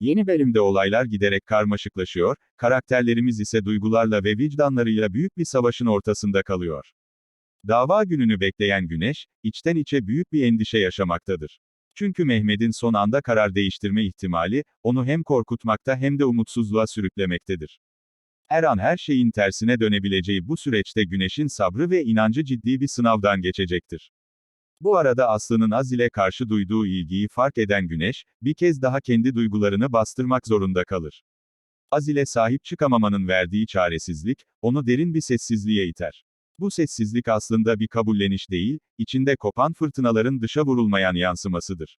Yeni bölümde olaylar giderek karmaşıklaşıyor, karakterlerimiz ise duygularla ve vicdanlarıyla büyük bir savaşın ortasında kalıyor. Dava gününü bekleyen Güneş, içten içe büyük bir endişe yaşamaktadır. Çünkü Mehmet'in son anda karar değiştirme ihtimali, onu hem korkutmakta hem de umutsuzluğa sürüklemektedir. Her an her şeyin tersine dönebileceği bu süreçte Güneş'in sabrı ve inancı ciddi bir sınavdan geçecektir. Bu arada Aslı'nın Azil'e karşı duyduğu ilgiyi fark eden Güneş, bir kez daha kendi duygularını bastırmak zorunda kalır. Azil'e sahip çıkamamanın verdiği çaresizlik, onu derin bir sessizliğe iter. Bu sessizlik aslında bir kabulleniş değil, içinde kopan fırtınaların dışa vurulmayan yansımasıdır.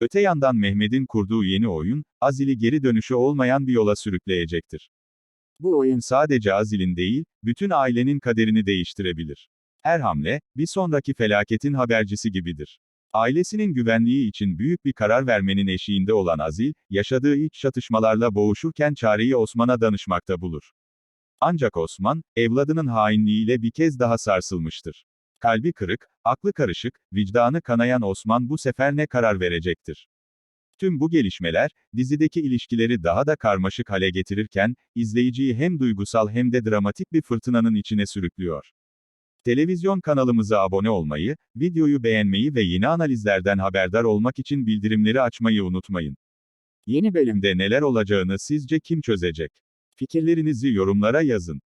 Öte yandan Mehmet'in kurduğu yeni oyun, Azil'i geri dönüşü olmayan bir yola sürükleyecektir. Bu oyun sadece Azil'in değil, bütün ailenin kaderini değiştirebilir. Her hamle, bir sonraki felaketin habercisi gibidir. Ailesinin güvenliği için büyük bir karar vermenin eşiğinde olan Azil, yaşadığı iç çatışmalarla boğuşurken çareyi Osman'a danışmakta bulur. Ancak Osman, evladının hainliğiyle bir kez daha sarsılmıştır. Kalbi kırık, aklı karışık, vicdanı kanayan Osman bu sefer ne karar verecektir? Tüm bu gelişmeler, dizideki ilişkileri daha da karmaşık hale getirirken, izleyiciyi hem duygusal hem de dramatik bir fırtınanın içine sürüklüyor. Televizyon kanalımıza abone olmayı, videoyu beğenmeyi ve yeni analizlerden haberdar olmak için bildirimleri açmayı unutmayın. Yeni bölümde neler olacağını sizce kim çözecek? Fikirlerinizi yorumlara yazın.